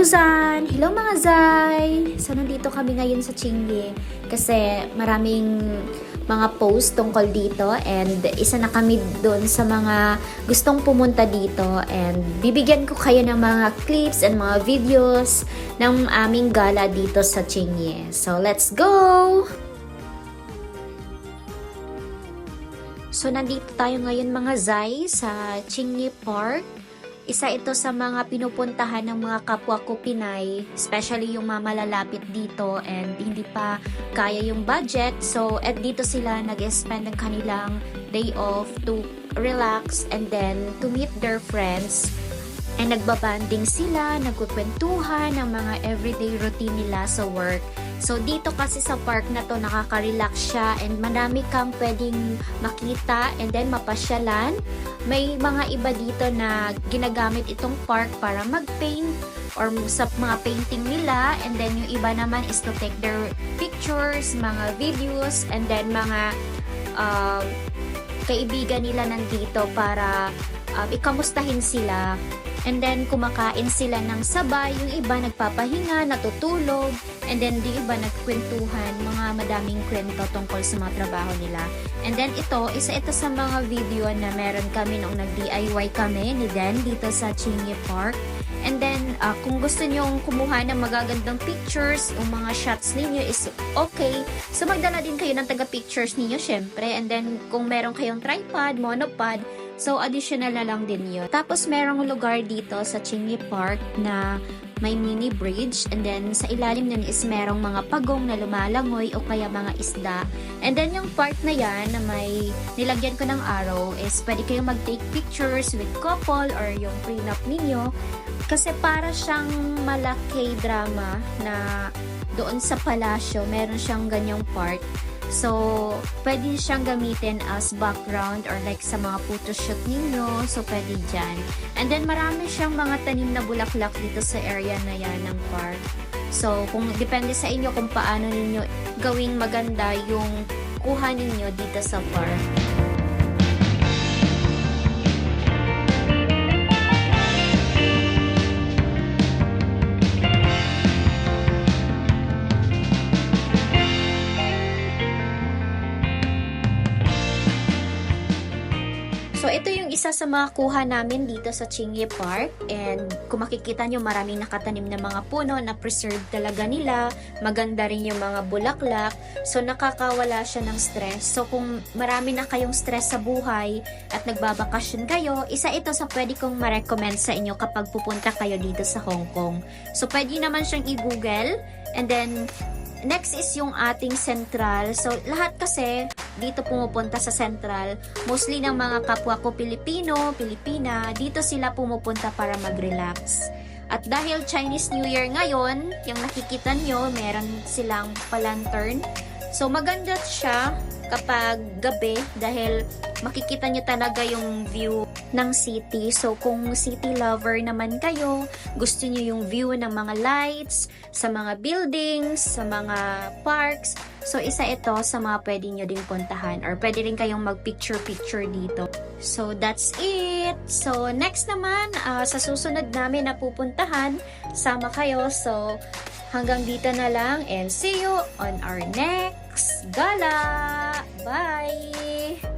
Hello Zan! Hello mga Zay! So nandito kami ngayon sa Chingy kasi maraming mga post tungkol dito and isa na kami doon sa mga gustong pumunta dito and bibigyan ko kayo ng mga clips and mga videos ng aming gala dito sa Chingy. So let's go! So nandito tayo ngayon mga Zay sa Chingy Park isa ito sa mga pinupuntahan ng mga kapwa ko Pinay, especially yung mga malalapit dito and hindi pa kaya yung budget. So, at dito sila nag-spend ng kanilang day off to relax and then to meet their friends. And nagbabanding sila, nagkukwentuhan ng mga everyday routine nila sa work. So dito kasi sa park na to nakaka-relax siya and marami kang pwedeng makita and then mapasyalan. May mga iba dito na ginagamit itong park para mag-paint or sa mga painting nila and then yung iba naman is to take their pictures, mga videos and then mga um, kaibigan nila nandito para um, ikamustahin sila And then, kumakain sila ng sabay. Yung iba nagpapahinga, natutulog. And then, di iba nagkwentuhan. Mga madaming kwento tungkol sa mga trabaho nila. And then, ito, isa ito sa mga video na meron kami nung nag-DIY kami ni Dan dito sa Chingy Park. And then, uh, kung gusto nyong kumuha ng magagandang pictures o mga shots ninyo is okay. So, magdala din kayo ng taga-pictures ninyo, syempre. And then, kung meron kayong tripod, monopod, So, additional na lang din yun. Tapos, merong lugar dito sa Chingy Park na may mini bridge and then sa ilalim nun is merong mga pagong na lumalangoy o kaya mga isda. And then yung part na yan na may nilagyan ko ng arrow is pwede kayong mag-take pictures with couple or yung prenup ninyo kasi para siyang malaki drama na doon sa palasyo meron siyang ganyang part So, pwede siyang gamitin as background or like sa mga photoshoot ninyo. So, pwede dyan. And then, marami siyang mga tanim na bulaklak dito sa area na yan ng park. So, kung depende sa inyo kung paano ninyo gawing maganda yung kuha ninyo dito sa park. So, ito yung isa sa mga kuha namin dito sa Chingy Park. And kung makikita nyo, maraming nakatanim na mga puno na preserve talaga nila. Maganda rin yung mga bulaklak. So, nakakawala siya ng stress. So, kung marami na kayong stress sa buhay at nagbabakasyon kayo, isa ito sa pwede kong ma-recommend sa inyo kapag pupunta kayo dito sa Hong Kong. So, pwede naman siyang i-google. And then, next is yung ating central. So, lahat kasi dito pumupunta sa central, mostly ng mga kapwa ko Pilipino, Pilipina, dito sila pumupunta para mag-relax. At dahil Chinese New Year ngayon, yung nakikita nyo, meron silang palantern. So, maganda siya kapag gabi dahil makikita nyo talaga yung view ng city. So, kung city lover naman kayo, gusto nyo yung view ng mga lights, sa mga buildings, sa mga parks, so isa ito sa mga pwede nyo ding puntahan or pwede rin kayong mag-picture-picture dito. So, that's it! So, next naman, uh, sa susunod namin na pupuntahan, sama kayo. So, hanggang dito na lang and see you on our next gala! Bye!